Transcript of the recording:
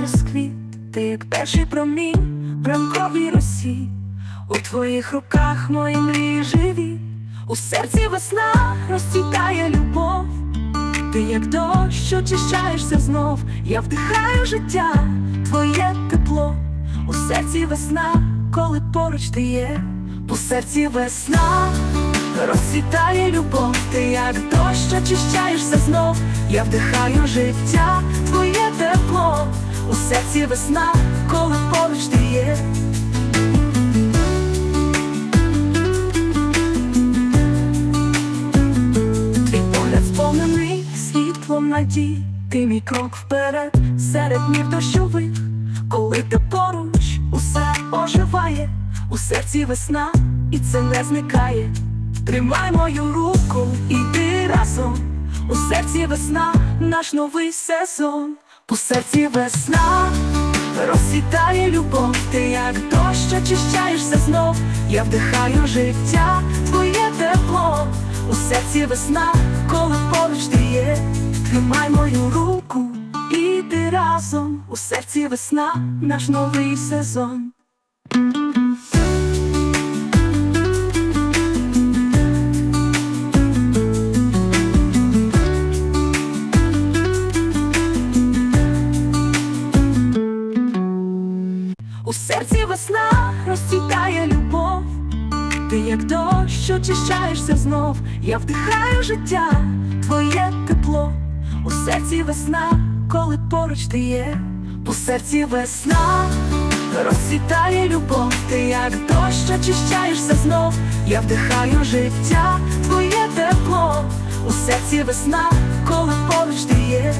розквіт, ти як перший промінь, ранковій росі. У твоїх руках мої мрії живі, у серці весна розцвітає любов. Ти як дощ, що очищаєшся знов, я вдихаю життя, твоє тепло, у серці весна, коли поруч ти є, у серці весна, розцвітає любов, ти як дощ, що очищаєшся знов, я вдихаю життя, у серці весна, коли поруч ти є. Твій погляд сповнений світлом надій, ти мій крок вперед серед днів дощових, коли ти поруч, усе оживає, у серці весна, і це не зникає. Тримай мою руку, іди разом, у серці весна, наш новий сезон, у серці весна, розсвітає любов, ти як дощ, очищаєшся знов, я вдихаю життя, твоє тепло, у серці весна, коли поруч ти є, тримай мою руку, іди разом, у серці весна, наш новий сезон. Серці весна розцвітає любов, ти як дощ, що очищаєшся знов, я вдихаю життя, твоє тепло, у серці весна, коли поруч ти є, у серці весна, розцвітає любов, ти як дощ, очищаєшся знов, я вдихаю життя, твоє тепло, у серці весна, коли поруч ти є.